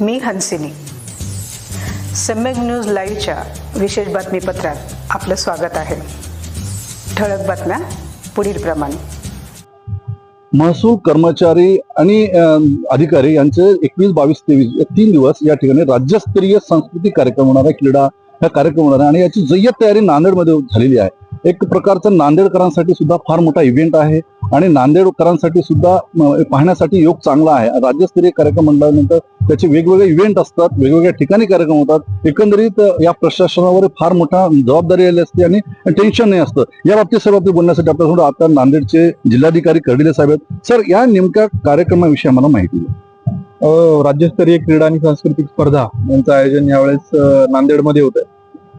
मी Hansini. Samyak news लाईव्हच्या विशेष बातमीपत्रात आपलं स्वागत आहे. ठळक बातम्या पुढील प्रमाणे. महसूल कर्मचारी आणि अधिकारी यांचे एकवीस बावीस तेवीस या तीन दिवस या ठिकाणी राज्यस्तरीय सांस्कृतिक कार्यक्रम होणार आहे क्रीडा हा कार्यक्रम होणार आहे आणि याची जय्यत तयारी नांदेडमध्ये झालेली आहे. एक प्रकारचं नांदेडकरांसाठी सुद्धा फार मोठा इव्हेंट आहे आणि नांदेडकरांसाठी सुद्धा पाहण्यासाठी योग चांगला आहे. राज्यस्तरीय कार्यक्रम म्हटल्यानंतर त्याचे वेगवेगळे इव्हेंट असतात वेगवेगळ्या ठिकाणी कार्यक्रम होतात. एकंदरीत या प्रशासनावर फार मोठा जबाबदारी आली असते आणि टेन्शन नाही असतं. या बाबतीत सर्व बाबतीत बोलण्यासाठी आपल्यासमोर आता नांदेडचे जिल्हाधिकारी कर्डिले साहेब आहेत. सर या नेमक्या कार्यक्रमाविषयी आम्हाला माहिती द्या. राज्यस्तरीय क्रीडा आणि सांस्कृतिक स्पर्धा यांचं आयोजन यावेळेस नांदेडमध्ये होतं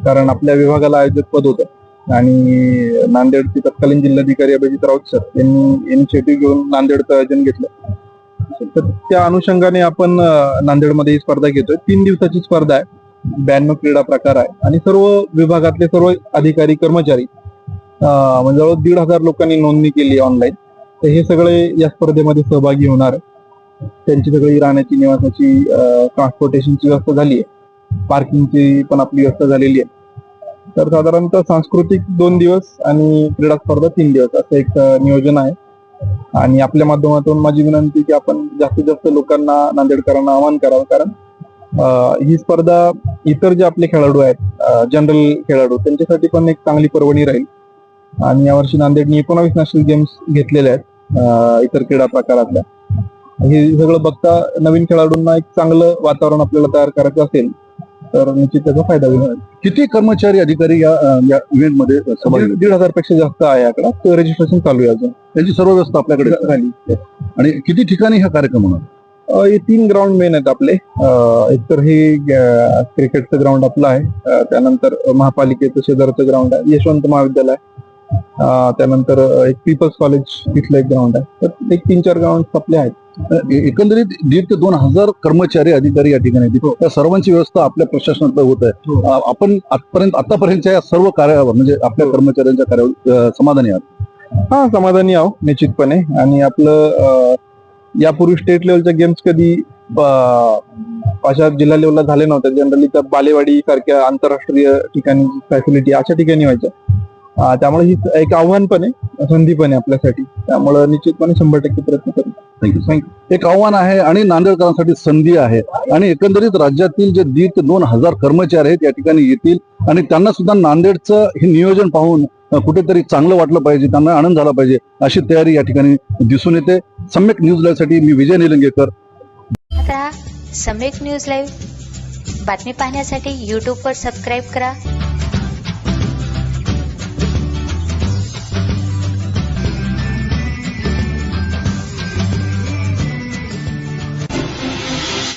कारण आपल्या विभागाला आयोजक पद होतं. आणि नांदेडचे तत्कालीन जिल्हाधिकारी अभिजित राऊत सर यांनी इनिशिएटिव्ह घेऊन नांदेडचं आयोजन घेतलं. तर त्या अनुषंगाने आपण नांदेडमध्ये ही स्पर्धा घेतोय. तीन दिवसाची स्पर्धा आहे. ब्याण्णव क्रीडा प्रकार आहे. आणि सर्व विभागातले सर्व अधिकारी कर्मचारी म्हणजे जवळ दीड हजार लोकांनी नोंदणी केली ऑनलाईन तर हे सगळे या स्पर्धेमध्ये सहभागी होणार त्यांची सगळी राहण्याची निवासाची ट्रान्सपोर्टेशनची व्यवस्था झाली आहे. पार्किंगची पण आपली व्यवस्था झालेली आहे. तर साधारणतः सांस्कृतिक दोन दिवस आणि क्रीडा स्पर्धा तीन दिवस असं एक नियोजन आहे. आणि आपल्या माध्यमातून माझी विनंती की आपण जास्तीत जास्त लोकांना नांदेडकरांना आवाहन करावं. कारण ही स्पर्धा इतर जे आपले खेळाडू आहेत जनरल खेळाडू त्यांच्यासाठी पण एक चांगली पर्वणी राहील. आणि यावर्षी नांदेडने एकोणावीस नॅशनल गेम्स घेतलेल्या आहेत इतर क्रीडा प्रकारातल्या. हे सगळं बघता नवीन खेळाडूंना एक चांगलं वातावरण आपल्याला तयार करायचं असेल तर निश्चित त्याचा फायदा होईल. किती कर्मचारी अधिकारी या या इव्हेंटमध्ये सहभागी दीड हजारपेक्षा जास्त आहे आकडा तर रजिस्ट्रेशन चालू आहे अजून. त्याची सर्व व्यवस्था आपल्याकडे झाली आणि किती ठिकाणी हा कार्यक्रम होणार हे तीन ग्राउंड मेन आहेत आपले. एक तर हे क्रिकेटचं ग्राउंड आपलं आहे. त्यानंतर महापालिकेचं शेजारचं ग्राउंड आहे. यशवंत महाविद्यालय त्यानंतर एक पीपल्स कॉलेज तिथलं एक ग्राउंड आहे. तर एक तीन चार ग्राउंड आपले आहेत. एकंदरीत दीड ते दोन हजार कर्मचारी अधिकारी या ठिकाणी. त्या सर्वांची व्यवस्था आपल्या प्रशासनात होत आहे. अ, आपण आतापर्यंत आतापर्यंतच्या या सर्व कार्यावर म्हणजे आपल्या कर्मचाऱ्यांच्या कार्यावर समाधानी आहात? हा समाधानी आहो निश्चितपणे. आणि आपलं यापूर्वी स्टेट लेवलच्या गेम्स कधी अशा जिल्हा लेवलला झाले नव्हते. जनरली त्या बालेवाडी सारख्या आंतरराष्ट्रीय ठिकाणी फॅसिलिटी अशा ठिकाणी व्हायच्या. त्यामुळे ही एक आव्हान पण आहे संधी पण आहे आपल्यासाठी. त्यामुळे निश्चितपणे शंभर टक्के प्रयत्न करू थँक्यू एक आव्हान आहे आणि नांदेडकरांसाठी संधी आहे. आणि एकंदरीत राज्यातील जे दीड ते दोन हजार कर्मचारी आहेत या ठिकाणी येतील. आणि त्यांना सुद्धा नांदेडचं हे नियोजन पाहून कुठेतरी चांगलं वाटलं पाहिजे त्यांना आनंद झाला पाहिजे अशी तयारी या ठिकाणी दिसून येते. सम्यक न्यूजसाठी मी विजय निलंगेकर. आता सम्यक न्यूज लाईव्ह बातमी पाहण्यासाठी यूट्यूबवर सबस्क्राईब करा.